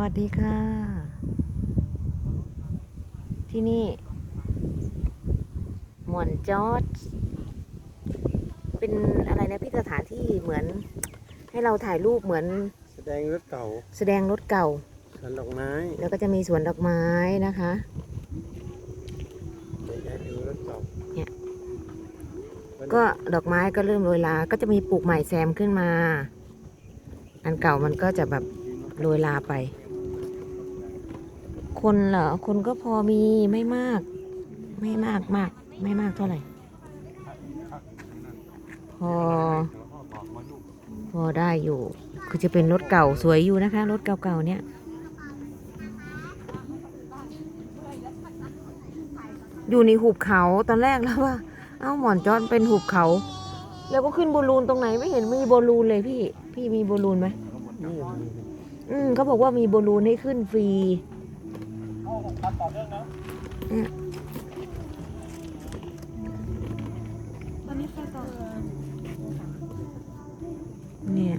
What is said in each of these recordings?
วัสดีค่ะ ที่นี่หมอนจอดเป็นอะไรนะพี่สถานที่เหมือน ให้เราถ่ายรูปเหมือน แสดงรถเก่าแสดงรถเก่า สวนดอกไม้แล้วก็จะมีสวนดอกไม้นะคะ เดี๋ยวจะให้ดูรถเก่าเนี่ย วันนี้ก็ดอกไม้ก็เริ่มโรยลาก็จะมีปลูกใหม่แซมขึ้นมา อันเก่ามันก็จะแบบโรยลาไป คนเหรอคนก็พอมีไม่มาก ไม่มากมาก ไม่มากเท่าไหร่ พอ พอได้อยู่ คือจะเป็นรถเก่าสวยอยู่นะคะ รถเก่าๆเนี่ยอยู่ในหุบเขาตอนแรกแล้วว่า เอ้าหมอนจอนเป็นหุบเขา แล้วก็ขึ้นบอลลูนตรงไหนไม่เห็นมีบอลลูนเลยพี่ พี่มีบอลลูนไหมนี่อืมเขาบอกว่ามีบอลลูนให้ขึ้นฟรี เนี่ยเนี่ย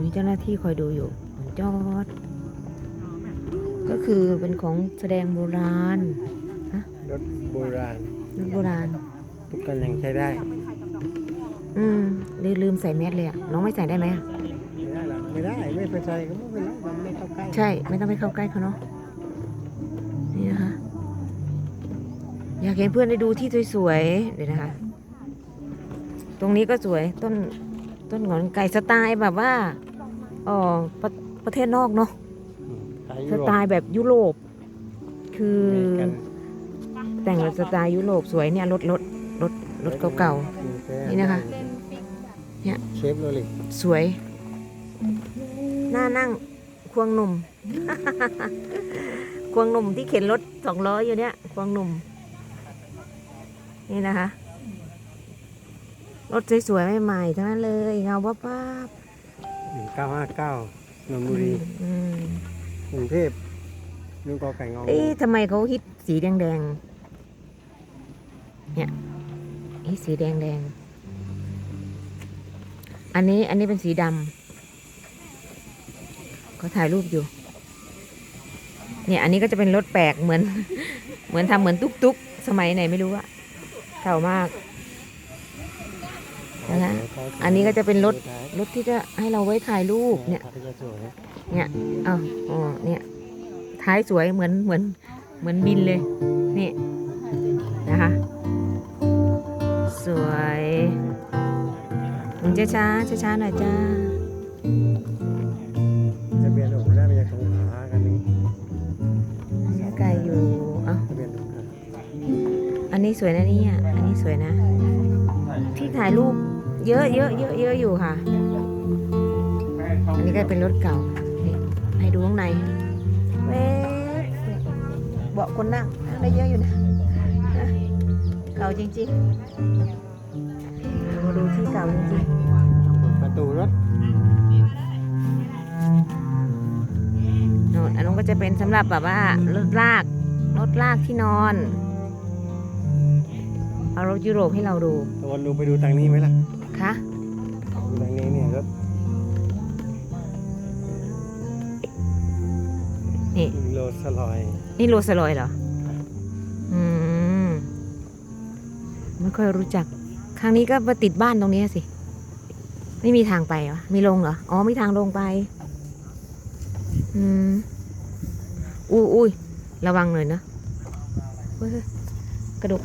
มีเจ้าหน้าที่คอยดูอยู่หมอนจอด ก็คือเป็นของแสดงโบราณรถโบราณรถโบราณทุกกันยังใช้ได้ อืมลืมลืมใส่แมสเลยอะน้องไม่ใส่ได้ไหมอะไม่ได้หรอไม่ได้ไม่เป็นไรก็ไม่เป็นไรมันไม่เข้าใกล้ ใช่ ไม่ต้องไปเข้าใกล้เขาเนาะ นี่นะคะ อยากเห็นเพื่อนได้ดูที่สวยๆเดี๋ยวนะคะ ตรงนี้ก็สวยต้นต้นหงอนไก่สไตล์แบบว่าอ๋อประประเทศนอกเนาะอืมไทยสยุโรปไตล์แบบยุโรป คืออเมริกันแต่งแบบสไตล์ยุโรปสวยเนี่ยรถรถรถรถเก่านี่นะคะเนี่ยเชฟโรลิกๆสวยหน้านั่งควงหนุ่ม ควงหนุ่มที่เข็นรถสองล้ออยู่เนี่ย ควงหนุ่ม นี่นะคะ รถสวยๆใหม่ๆทั้งนั้นเลยเงาวับวับหนึ่งเก้าห้าเก้านนทบุรีอืมกรุงเทพนุ่งกอไก่งองูเอ๊ะทำไมเขาฮิตสีแดงๆเนี่ยฮิตสีแดงๆอันนี้อันนี้เป็นสีดำเขาถ่ายรูปอยู่ เนี่ยอันนี้ก็จะเป็นรถแปลกเหมือน เหมือนทำเหมือนตุ๊กๆสมัยไหนไม่รู้อะเก่ามากนะคะอันนี้ก็จะเป็นรถรถที่จะให้เราไว้ถ่ายรูปเนี่ย เนี่ยอาอ๋อเนี่ยท้ายสวยเหมือนเหมือนเหมือนบินเลย นี่นะคะสวยหมุนช้าช้าช้าหน่อยจ้า สวยนะเนี่ยอันนี้สวยนะ ที่ถ่ายรูปเยอะเยอะเยอะเยอะอยู่ค่ะ อันนี้ก็เป็นรถเก่านี่ให้ดูข้างในเว้ยเบาะคนนั่งนั่งได้เยอะอยู่นะนะเก่าจริงๆเอามาดูที่เก่าจริงประตูรถๆโน่นอันนู้นก็จะเป็นสำหรับแบบว่ารถลากรถลากที่นอน เอารถยุโรปให้เราดูตะวันดูไปดูทางนี้ไหมล่ะคะดูทางนี้เนี่ยรถนี่โรลสลอย นี่โรสลอยเหรอ อืม ไม่ค่อยรู้จัก ครั้งนี้ก็มาติดบ้านตรงนี้สิ ไม่มีทางไปเหรอมีลงเหรอ อ๋อ มีทางลงไป อืม อุ้ยอุ้ยระวังหน่อยนะเฮ้ยเฮ้ยกระดก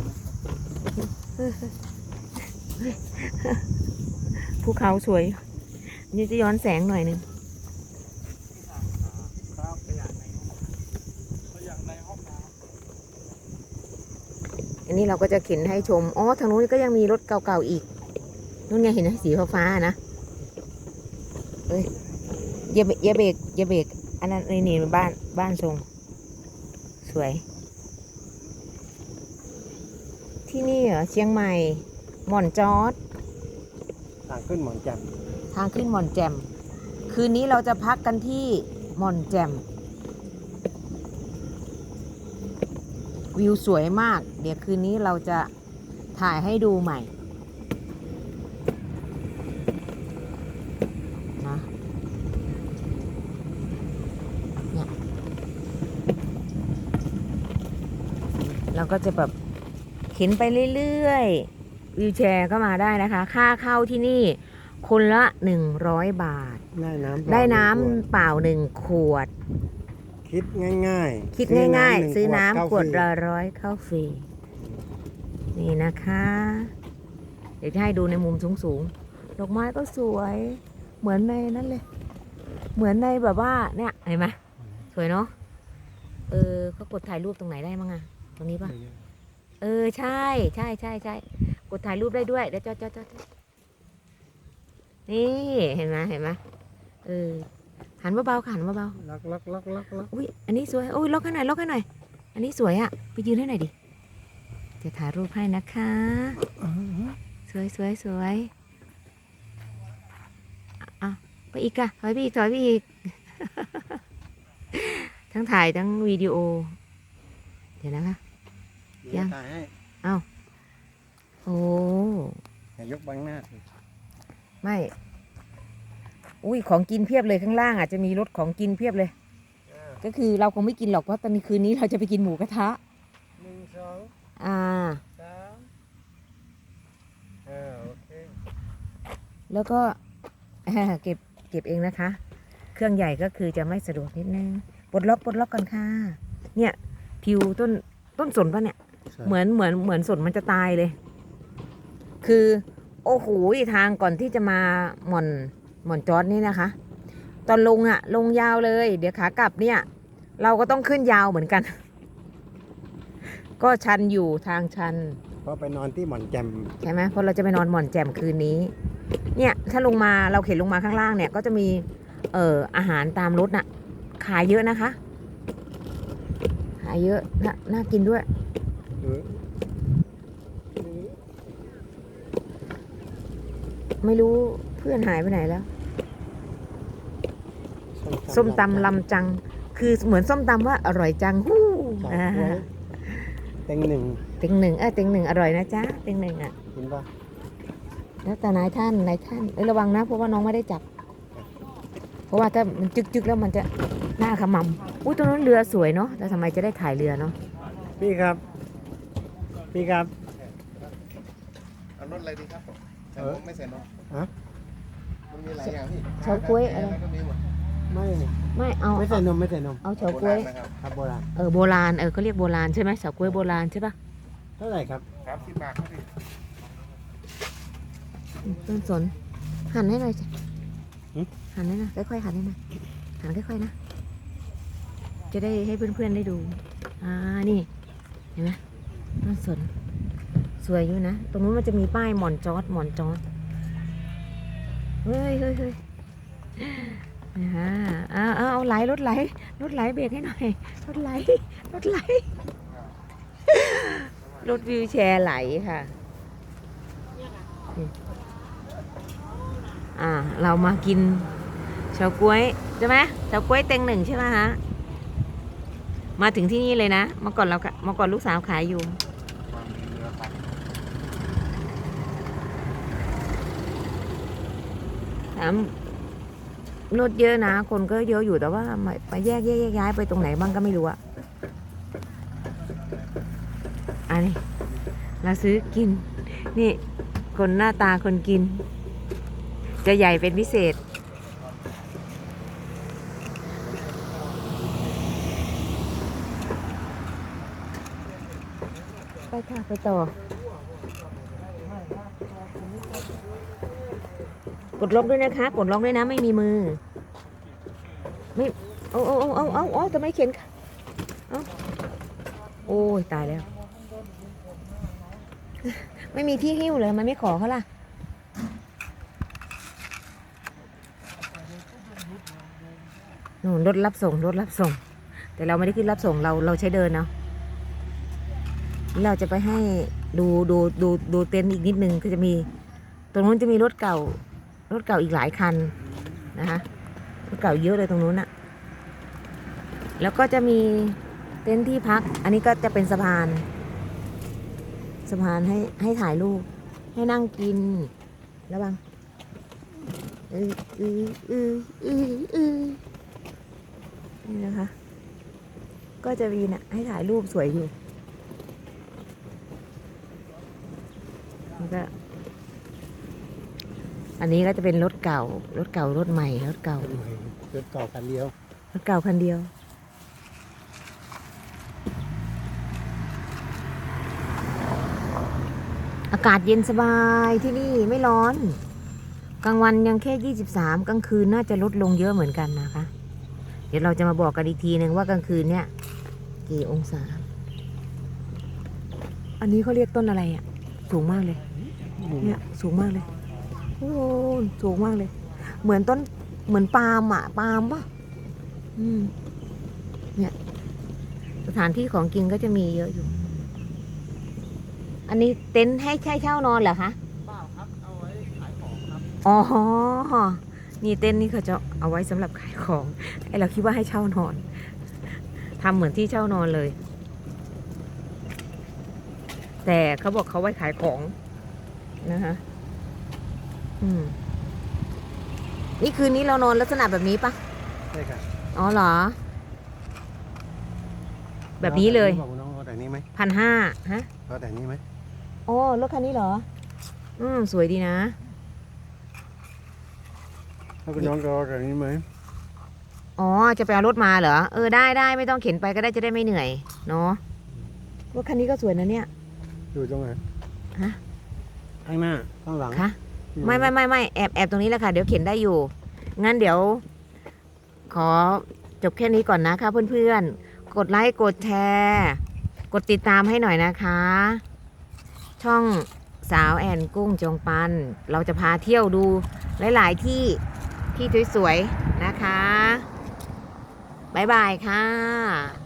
ภูเขาสวย นี่จะย้อนแสงหน่อยหนึ่งอันนี้เราก็จะเข็นให้ชม อ๋อ ทางนู้นก็ยังมีรถเก่าๆอีก นู่นไงเห็นไหมสีฟ้าๆนะ เอ้ยอย่าเบอย่าเบรกอย่าเบรกอันนั้นนี่นี่บ้านบ้านทรง สวย ที่นี่เหรอเชียงใหม่ หม่อนจอด ทางขึ้นหมอนแจมทางขึ้นหม่อนแจมคืนนี้เราจะพักกันที่หม่อนแจมวิวสวยมาก เดี๋ยวคืนนี้เราจะถ่ายให้ดูใหม่นะเนี่ยเราก็จะแบบ เข็นไปเรื่อยๆวิวแชร์ก็มาได้นะคะ ค่าเข้าที่นี่คนละ 100 บาท ได้น้ำเปล่าได้น้หงขวดำเปล่าหนึ่งขวดคิดง่ายๆคิดซื้ง่ายหๆซื้อน้ำเข้าขวดฟรีละร้อยเข้าฟรีนี่นะคะ เดี๋ยวจะให้ดูในมุมสูงๆดอกไม้ก็สวย เหมือนในนั้นเลย เหมือนในแบบว่าเนี่ยเห็นไหมสวยเนาะเออเขากดถ่ายรูปตรงไหนได้มั้งอะตรงนี้ปะ เเออใช่ใช่ใช่ใช่กดถ่ายรูปได้ด้วยเดี๋ยวจอดจอดจอดนี่เห็นไหมเห็นไหมเออหันเบาๆค่ะหันเบาๆล็อกล็อกล็อกล็อกล็อกอุ้ยอันนี้สวยอุ้ยล็อกให้หน่อยล็อกให้หน่อย อันนี้สวยอะไปยืนให้หน่อยดิจะถ่ายรูปให้นะคะสวยสวยสวยอะไปอีกอะถอยไปอีกถอยไปอีก ทั้งถ่ายทั้งวิดีโอ เดี๋ยวนะคะ ยัยวงถ่ายให้โอ้อย่ายกบังหน้าสิไม่ อุ้ยของกินเพียบเลยข้างล่างอะจะมีรถของกินเพียบเลย ก็คือเราคงไม่กินหรอกเพราะตอนนี้คืนนี้เราจะไปกินหมูกระทะ หนึ่งสองอ่า สามเออโอเคแล้วก็ เก็บเก็บเองนะคะ เครื่องใหญ่ก็คือจะไม่สะดวกนิดนึงปลดล็อกปลดล็อกกันค่ะ เนี่ยทิวต้นต้นสนปะเนี่ยใช่ เหมือนเหมือนเหมือนสนมันจะตายเลย คือโอ้โหทางก่อนที่จะมาหม่อนหม่อนจอดนี่นะคะ ตอนลงอะลงยาวเลย เดี๋ยวขากลับเนี่ย เราก็ต้องขึ้นยาวเหมือนกัน ก็ชันอยู่ทางชันเพราะไปนอนที่หมอนแจมใช่ไหมเพราะเราจะไปนอนหม่อนแจ่มคืนนี้ เนี่ยถ้าลงมาเราเข็นลงมาข้างล่างเนี่ย ก็จะมีเอ่ออาหารตามรถน่ะ ขายเยอะนะคะ ขายเยอะน่าน่ากินด้วยเออ ไม่รู้เพื่อนหายไปไหนแล้ว ส้มตำลำจัง คือเหมือนส้มตำว่าอร่อยจังฮู้จับอ่าไว้เต็งหนึ่งเต็งหนึ่งเออเต็งหนึ่งอร่อยนะจ๊ะเต็งหนึ่งอะเห็นปะแล้วแต่นายท่านนายท่านเอ้ยระวังนะเพราะว่าน้องไม่ได้จับ เพราะว่าถ้ามันจึกๆแล้วมันจะหน้าขมำอุ้ยตรงนั้นเรือสวยเนาะแล้วทำไมจะได้ถ่ายเรือเนาะพี่ครับ พี่ครับ เอารถอะไรดีครับผมแต่เออผมไม่ใส่นมฮะ มันมีหลายอย่างพี่เฉาก๊วยอะไร ก็มีหมดไม่ไม่เอาไม่ใส่นมไม่ใส่นมเอาเฉาก๊วยโบรณนะครับครับโบราณเออโบราณเออเขาเรียกโบราณใช่ไหมเฉาก๊วยโบราณใช่ปะเท่าไหร่ครับครับสิบบาทครับพี่อืมต้นสนหั่นให้หน่อยสิหั่นให้หน่อยค่อยๆหั่นให้หน่อยหั่นค่อยๆนะ จะได้ให้เพื่อนๆได้ดู อ่านี่เห็นไหม ต้นสน สวยอยู่นะ ตรงนู้นมันจะมีป้ายหมอนจอดหมอนจอดเฮ้ยเฮ้ยเฮ้ยนะฮะเอาเอาเอาไหลรถไหลรถไหลเบรกให้หน่อย รถไหลรถไหลรถวิวแชร์ไหลค่ะ อ่า เรามากินเฉาก๊วยใช่ไหมเฉาก๊วยเต็งหนึ่งใช่ไหมฮะ มาถึงที่นี่เลยนะ เมื่อก่อนเราเมื่อก่อนลูกสาวขายอยู่ ความมีเรือไป ถา มรถเยอะนะ คนก็เยอะอยู่แต่ว่ามาแยกแยกแยกย้ายไปตรงไหนบ้างก็ไม่รู้อะอันนี้เราซื้อกิน นี่ คนหน้าตาคนกิน จะใหญ่เป็นพิเศษ ไปค่ะไปต่อ ดล็อกด้วยนะคะ กดล็อกด้วยนะ ไม่มีมือ ไม่เอาเอาเอาเอาเอาเอาทำไมเขียนเอาโอ้ยตายแล้ว ไม่มีที่หิ้วเลยมันไม่ขอเขาล่ะนู่นรถรับส่งรถรับส่ง แต่เราไม่ได้ขึ้นรับส่งเราเราใช้เดินเนาะเราจะไปให้ดูดูดูดูเต็นท์อีกนิดนึงก็จะมี ตรงนู้นจะมีรถเก่า รถเก่าอีกหลายคันนะคะรถเก่าเยอะเลยตรงนู้นอะแล้วก็จะมีเต็นท์ที่พัก อันนี้ก็จะเป็นสะพาน สะพานให้ให้ถ่ายรูป ให้นั่งกิน แล้วบังอืออืออืออืออือนี่นะคะ ก็จะมีนะ่ะให้ถ่ายรูปสวยอยู่แล้วก็ อันนี้ก็จะเป็นรถเก่า รถเก่ารถใหม่ รถเก่า รถเก่าคันเดียว รถเก่าคันเดียว อากาศเย็นสบายที่นี่ไม่ร้อน กลางวันยังแค่ 23 กลางคืนน่าจะลดลงเยอะเหมือนกันนะคะ เดี๋ยวเราจะมาบอกกันอีกทีหนึ่งว่ากลางคืนเนี่ย กี่องศา อันนี้เขาเรียกต้นอะไรอะ่ะ สูงมากเลย เนี่ยสูงมากเลยโอ้สูงมากเลย เหมือนต้นเหมือนปาล์มอะปาล์มปะอืม เนี่ย สถานที่ของกินก็จะมีเยอะอยู่ อันนี้เต็นท์ให้ใช้เช่านอนเหรอคะเปล่าครับ เอาไว้ขายของครับ อ๋อ นี่เต็นท์นี่เขาจะเอาไว้สำหรับขายของไอเราคิดว่าให้เช่านอนทำเหมือนที่เช่านอนเลย แต่เขาบอกเขาไว้ขายของนะคะอืม นี่คืนนี้เรานอนลักษณะแบบนี้ปะใช่ค่ะอ๋อเหรอ แบบนี้เลยบอกน้องเอาแต่นี้ไหมพันห้าฮะเอาแต่นี้ไหมอ๋อรถคันนี้เหรอ อืมสวยดีนะถ้าคุณน้องเอาแต่นี้ไหมอ๋อ จะไปเอารถมาเหรอ เออ ได้ได้ไม่ต้องเข็นไปก็ได้จะได้ไม่เหนื่อย เนาะ รถคันนี้ก็สวยนะเนี่ย อยู่ตรงไหน ฮะ ข้างหน้า ข้างหลัง คะ ไม่ไม่ไม่ไม่แอบแอบตรงนี้แหละค่ะ เดี๋ยวเข็นได้อยู่ งั้นเดี๋ยว ขอจบแค่นี้ก่อนนะคะเพื่อนๆ กดไลค์กดแชร์ กดติดตามให้หน่อยนะคะ ช่องสาวแอนกุ้งจงปัน เราจะพาเที่ยวดูหลาย ๆ ที่ที่สวย ๆ นะคะ บ๊ายบายค่ะ